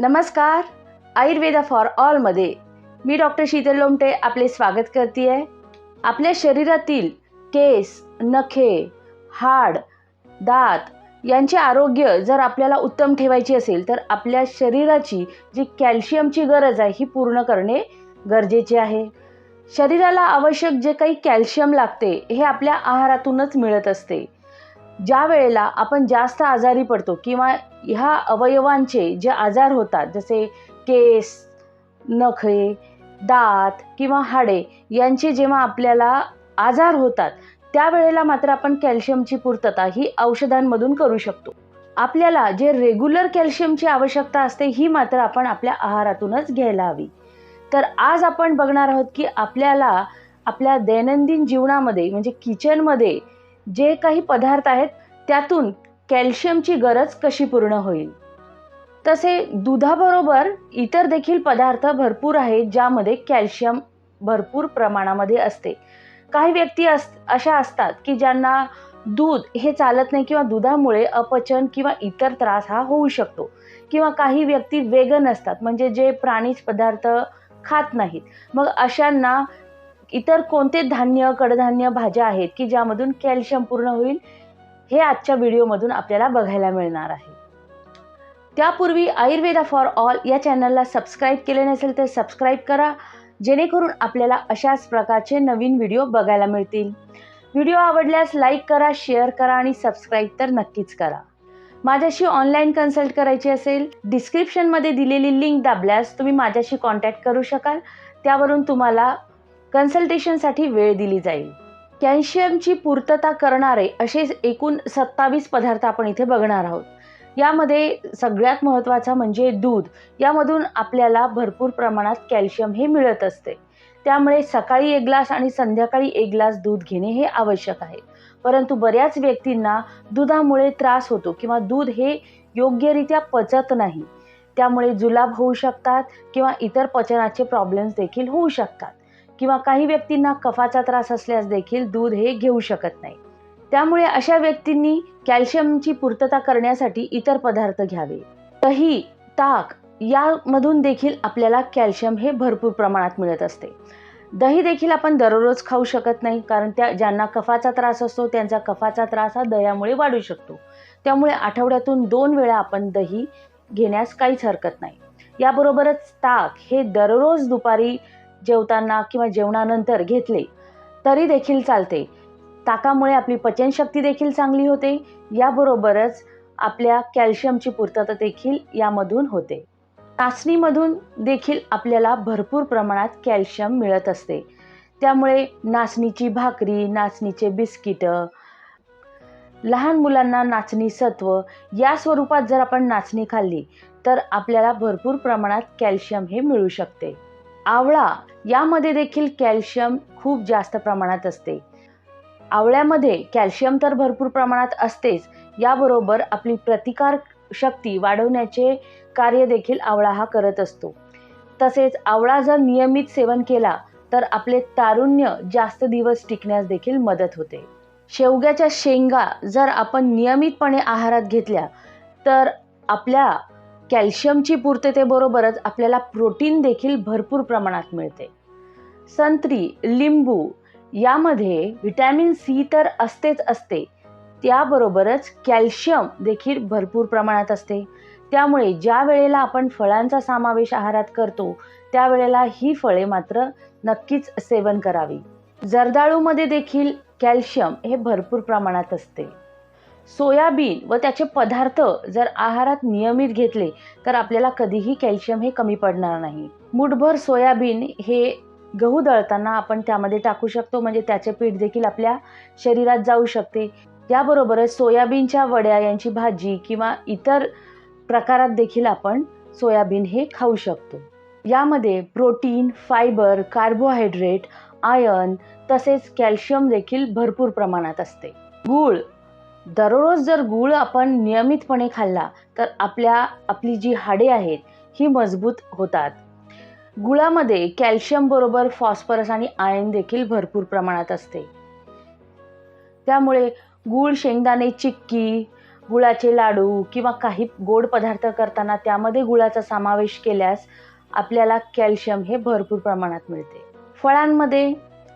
नमस्कार. आयुर्वेदा फॉर ऑलमध्ये मी डॉक्टर शीतल लोमटे आपले स्वागत करते आहे आपल्या शरीरातील केस नखे हाड दात यांचे आरोग्य जर आपल्याला उत्तम ठेवायचे असेल तर आपल्या शरीराची जी कॅल्शियमची गरज आहे ही पूर्ण करणे गरजेचे आहे. शरीराला आवश्यक जे काही कॅल्शियम लागते हे आपल्या आहारातूनच मिळत असते. ज्या वेळेला आपण जास्त आजारी पडतो किंवा ह्या अवयवांचे जे आजार होतात जसे केस नखे दात किंवा हाडे यांचे जेव्हा आपल्याला आजार होतात त्यावेळेला मात्र आपण कॅल्शियमची पूर्तता ही औषधांमधून करू शकतो. आपल्याला जे रेग्युलर कॅल्शियमची आवश्यकता असते ही मात्र आपण आपल्या आहारातूनच घ्यायला हवी. तर आज आपण बघणार आहोत की आपल्याला आपल्या दैनंदिन जीवनामध्ये म्हणजे किचनमध्ये जे काही पदार्थ आहेत त्यातून कॅल्शियमची गरज कशी पूर्ण होईल? तसे दुधाबरोबर इतर देखील पदार्थ भरपूर आहेत ज्यामध्ये कॅल्शियम भरपूर प्रमाणामध्ये असते. काही व्यक्ती अस अशा असतात की ज्यांना दूध हे चालत नाही किंवा दुधामुळे अपचन किंवा इतर त्रास हा होऊ शकतो किंवा काही व्यक्ती वेगन असतात म्हणजे जे प्राणीज पदार्थ खात नाहीत. मग अशांना इतर कोणते धान्य कडधान्य भाज्या आहेत की ज्यामधून कॅल्शियम पूर्ण होईल हे आजच्या व्हिडिओमधून आपल्याला बघायला मिळणार आहे. त्यापूर्वी आयुर्वेदा फॉर ऑल या चॅनलला सबस्क्राईब केले नसेल तर सबस्क्राईब करा जेणेकरून आपल्याला अशाच प्रकारचे नवीन व्हिडिओ बघायला मिळतील. व्हिडिओ आवडल्यास लाईक करा शेअर करा आणि सबस्क्राईब तर नक्कीच करा. माझ्याशी ऑनलाईन कन्सल्ट करायची असेल डिस्क्रिप्शनमध्ये दिलेली लिंक दाबल्यास तुम्ही माझ्याशी कॉन्टॅक्ट करू शकाल त्यावरून तुम्हाला कन्सल्टेशनसाठी वेळ दिली जाईल. कॅल्शियमची पूर्तता करणारे असे एकूण सत्तावीस पदार्थ आपण इथे बघणार आहोत. यामध्ये सगळ्यात महत्त्वाचा म्हणजे दूध. यामधून आपल्याला भरपूर प्रमाणात कॅल्शियम हे मिळत असते. त्यामुळे सकाळी एक ग्लास आणि संध्याकाळी एक ग्लास दूध घेणे हे आवश्यक आहे. परंतु बऱ्याच व्यक्तींना दुधामुळे त्रास होतो किंवा दूध हे योग्यरित्या पचत नाही. त्यामुळे जुलाब होऊ शकतात किंवा इतर पचनाचे प्रॉब्लेम्स देखील होऊ शकतात. किंवा काही व्यक्तींना कफाचा त्रास असल्यास देखील दूध हे घेऊ शकत नाही. त्यामुळे अशा व्यक्तींनी कॅल्शियमची पूर्तता करण्यासाठी इतर पदार्थ घ्यावे. दही ताक यामधून देखील आपल्याला कॅल्शियम हे भरपूर प्रमाणात मिळत असते. दही देखील आपण दररोज खाऊ शकत नाही कारण त्या ज्यांना कफाचा त्रास असतो त्यांचा कफाचा त्रास हा दह्यामुळे वाढू शकतो. त्यामुळे आठवड्यातून दोन वेळा आपण दही घेण्यास काहीच हरकत नाही. याबरोबरच ताक हे दररोज दुपारी जेवताना किंवा जेवणानंतर घेतले तरी देखील चालते. ताकामुळे आपली पचनशक्ती देखील चांगली होते. याबरोबरच आपल्या कॅल्शियमची पूर्तता देखील यामधून होते. नाचणीमधून देखील आपल्याला भरपूर प्रमाणात कॅल्शियम मिळत असते. त्यामुळे नाचणीची भाकरी नाचणीचे बिस्किटं लहान मुलांना नाचणी सत्व या स्वरूपात जर आपण नाचणी खाल्ली तर आपल्याला भरपूर प्रमाणात कॅल्शियम हे मिळू शकते. आवळा यामध्ये देखील कॅल्शियम खूप जास्त प्रमाणात असते. आवळ्यामध्ये कॅल्शियम तर भरपूर प्रमाणात असतेच याबरोबर आपली प्रतिकार शक्ती वाढवण्याचे कार्य देखील आवळा हा करत असतो. तसेच आवळा जर नियमित सेवन केला तर आपले तारुण्य जास्त दिवस टिकण्यास देखील मदत होते. शेवग्याच्या शेंगा जर आपण नियमितपणे आहारात घेतल्या तर आपल्या कॅल्शियमची पूर्ततेबरोबरच आपल्याला प्रोटीन देखील भरपूर प्रमाणात मिळते. संत्री लिंबू यामध्ये व्हिटॅमिन सी तर असतेच असते. त्याबरोबरच कॅल्शियम देखील भरपूर प्रमाणात असते. त्यामुळे ज्या वेळेला आपण फळांचा समावेश आहारात करतो त्यावेळेला ही फळे मात्र नक्कीच सेवन करावी. जर्दाळूमध्ये देखील कॅल्शियम हे भरपूर प्रमाणात असते. सोयाबीन व त्याचे पदार्थ जर आहारात नियमित घेतले तर आपल्याला कधीही कॅल्शियम हे कमी पडणार नाही. मुठभर सोयाबीन हे गहू दळताना आपण त्यामध्ये टाकू शकतो म्हणजे त्याचे पीठ देखील आपल्या शरीरात जाऊ शकते. याबरोबरच सोयाबीनच्या वड्या यांची भाजी किंवा इतर प्रकारात देखील आपण सोयाबीन हे खाऊ शकतो. यामध्ये प्रोटीन फायबर कार्बोहायड्रेट आयर्न तसेच कॅल्शियम देखील भरपूर प्रमाणात असते. गूळ दररोज जर गूळ आपण नियमितपणे खाल्ला तर आपल्या आपली जी हाडे आहेत ही मजबूत होतात. गुळामध्ये कॅल्शियम बरोबर फॉस्फरस आणि आयन देखील भरपूर प्रमाणात असते. त्यामुळे गूळ शेंगदाणे चिक्की गुळाचे लाडू किंवा काही गोड पदार्थ करताना त्यामध्ये गुळाचा समावेश केल्यास आपल्याला कॅल्शियम हे भरपूर प्रमाणात मिळते. फळांमध्ये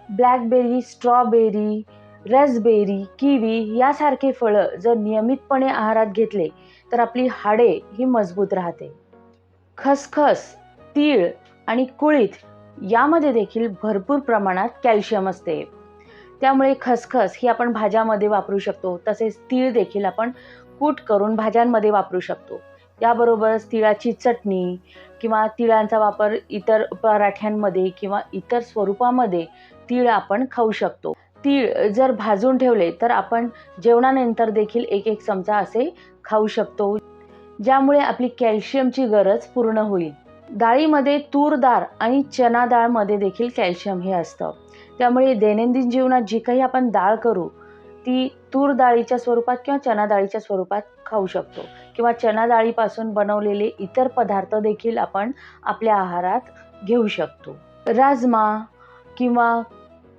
ब्लॅकबेरी स्ट्रॉबेरी रॅसबेरी किवी यासारखे फळं जर नियमितपणे आहारात घेतले तर आपली हाडे ही मजबूत राहते. खसखस तीळ आणि कुळीथ यामध्ये देखील भरपूर प्रमाणात कॅल्शियम असते. त्यामुळे खसखस ही आपण भाज्यामध्ये वापरू शकतो तसेच तीळ देखील आपण कूट करून भाज्यांमध्ये वापरू शकतो. याबरोबरच तिळाची चटणी किंवा तिळांचा वापर इतर पराठ्यांमध्ये किंवा इतर स्वरूपामध्ये तीळ आपण खाऊ शकतो. तीळ जर भाजून ठेवले तर आपण जेवणानंतर देखील एक एक चमचा असे खाऊ शकतो ज्यामुळे आपली कॅल्शियमची गरज पूर्ण होईल. डाळीमध्ये तूर डाळ आणि चना डाळमध्ये देखील कॅल्शियम हे असतं. त्यामुळे दैनंदिन जीवनात जी काही आपण डाळ करू ती तूर डाळीच्या स्वरूपात किंवा चना डाळीच्या स्वरूपात खाऊ शकतो. किंवा चना डाळीपासून बनवलेले इतर पदार्थ देखील आपण आपल्या आहारात घेऊ शकतो. राजमा किंवा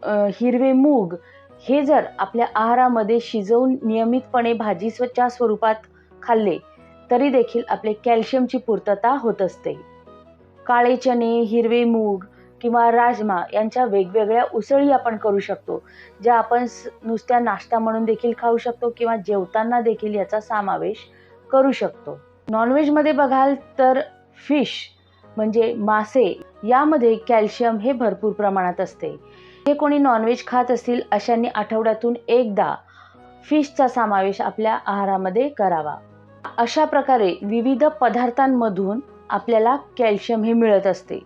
हिरवे मूग हे जर आपल्या आहारामध्ये शिजवून नियमितपणे भाजीच्या स्वरूपात खाल्ले तरी देखील आपले कॅल्शियमची पूर्तता होत असते. काळे चणे हिरवे मूग किंवा राजमा यांच्या वेगवेगळ्या उसळी आपण करू शकतो ज्या आपण नुसत्या नाश्ता म्हणून देखील खाऊ शकतो किंवा जेवताना देखील याचा समावेश करू शकतो. नॉनव्हेजमध्ये बघाल तर फिश म्हणजे मासे यामध्ये कॅल्शियम हे भरपूर प्रमाणात असते. जे कोणी नॉनव्हेज खात असतील अशांनी आठवड्यातून एकदा फिशचा समावेश आपल्या आहारामध्ये करावा. अशा प्रकारे विविध पदार्थांमधून आपल्याला कॅल्शियम हे मिळत असते.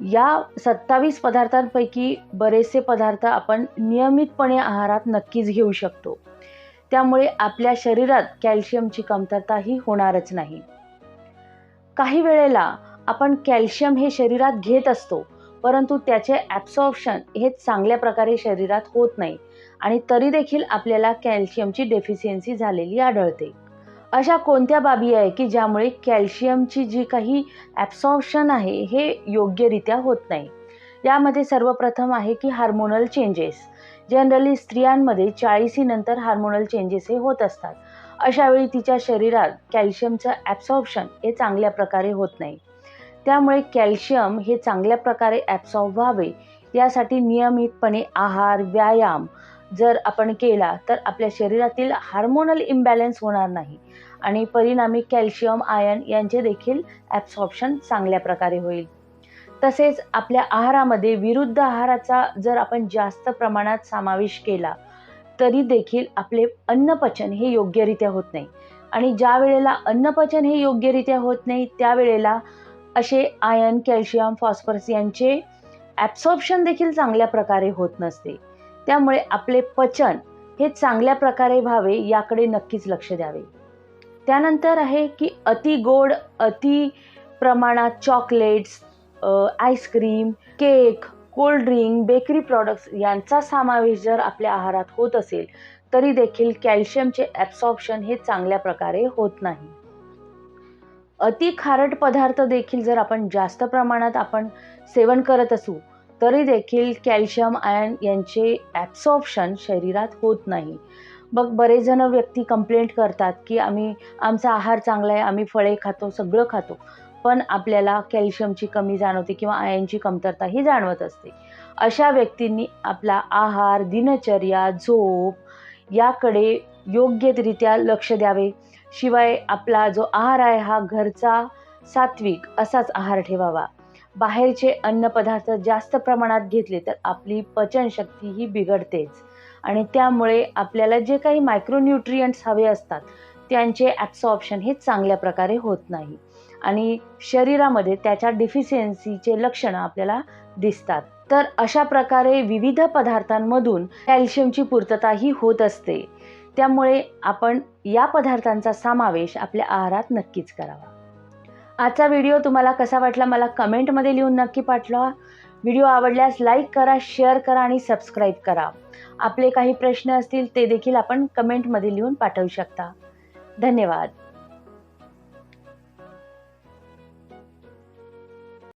या सत्तावीस पदार्थांपैकी बरेचसे पदार्थ आपण नियमितपणे आहारात नक्कीच घेऊ शकतो. त्यामुळे आपल्या शरीरात कॅल्शियमची कमतरता ही होणारच नाही. काही वेळेला आपण कॅल्शियम हे शरीरात घेत असतो परंतु त्याचे ॲब्सॉर्प्शन हे चांगल्या प्रकारे शरीरात होत नाही आणि तरी देखील आपल्याला कॅल्शियमची डेफिशियन्सी झालेली आढळते. अशा कोणत्या बाबी आहे की ज्यामुळे कॅल्शियमची जी काही ॲब्सॉर्प्शन आहे हे योग्यरित्या होत नाही? यामध्ये सर्वप्रथम आहे की हार्मोनल चेंजेस जनरली स्त्रियांमध्ये चाळीसीनंतर हार्मोनल चेंजेस हे होत असतात. अशावेळी तिच्या शरीरात कॅल्शियमचं ॲब्सॉर्प्शन हे चांगल्या प्रकारे होत नाही. त्यामुळे कॅल्शियम हे चांगल्या प्रकारे ॲब्सॉर्ब व्हावे. यासाठी नियमितपणे आहार व्यायाम जर आपण केला तर आपल्या शरीरातील हार्मोनल इम्बॅलन्स होणार नाही आणि परिणामी कॅल्शियम आयन यांचे देखील ॲब्सॉर्प्शन चांगल्या प्रकारे होईल. तसेच आपल्या आहारामध्ये विरुद्ध आहाराचा जर आपण जास्त प्रमाणात समावेश केला तरी देखील आपले अन्नपचन हे योग्यरित्या होत नाही. आणि ज्या वेळेला अन्नपचन हे योग्यरित्या होत नाही त्यावेळेला असे आयन कॅल्शियम फॉस्फरस यांचे ॲब्सॉर्प्शन देखील चांगल्या प्रकारे होत नसते. त्यामुळे आपले पचन हे चांगल्या प्रकारे व्हावे याकडे नक्कीच लक्ष द्यावे. त्यानंतर आहे की अति गोड अति प्रमाणात chocolates ice cream cake cold drink bakery products यांचा समावेश जर आपल्या आहारात होत असेल तरी देखील कॅल्शियमचे ॲब्सॉर्प्शन हे चांगल्या प्रकारे होत नाही. अति खारट पदार्थ देखील जर आपण जास्त प्रमाणात आपण सेवन करत असू तरी देखील कॅल्शियम आयन यांचे ॲब्सॉर्प्शन शरीरात होत नाही. बघ बरेच जण व्यक्ती कंप्लेंट करतात की आम्ही आमचा आहार चांगला आहे आम्ही फळे खातो सगळं खातो. पण आपल्याला कॅल्शियमची कमी जाणवते किंवा आयनची कमतरता ही जाणवत असते. अशा व्यक्तींनी आपला आहार दिनचर्या झोप याकडे योग्यरित्या लक्ष द्यावे. शिवाय आपला जो आहार आहे हा घरचा सात्विक असाच आहार ठेवावा. बाहेरचे अन्नपदार्थ जास्त प्रमाणात घेतले तर आपली पचनशक्ती ही बिघडतेच. आणि त्यामुळे आपल्याला जे काही मायक्रोन्यूट्रियंट्स हवे असतात त्यांचे ॲब्सॉर्प्शन हे चांगल्या प्रकारे होत नाही. आणि शरीरामध्ये त्याच्या डिफिशियन्सीचे लक्षणं आपल्याला दिसतात. तर अशा प्रकारे विविध पदार्थांमधून कॅल्शियमची पूर्तताही होत असते. त्यामुळे आपण या पदार्थांचा समावेश आपल्या आहारात नक्कीच करावा. आजचा व्हिडिओ तुम्हाला कसा वाटला मला कमेंटमध्ये लिहून नक्की पाठवा. व्हिडिओ आवडल्यास लाईक करा शेअर करा आणि सबस्क्राईब करा. आपले काही प्रश्न असतील ते देखील आपण कमेंटमध्ये लिहून पाठवू शकता. धन्यवाद.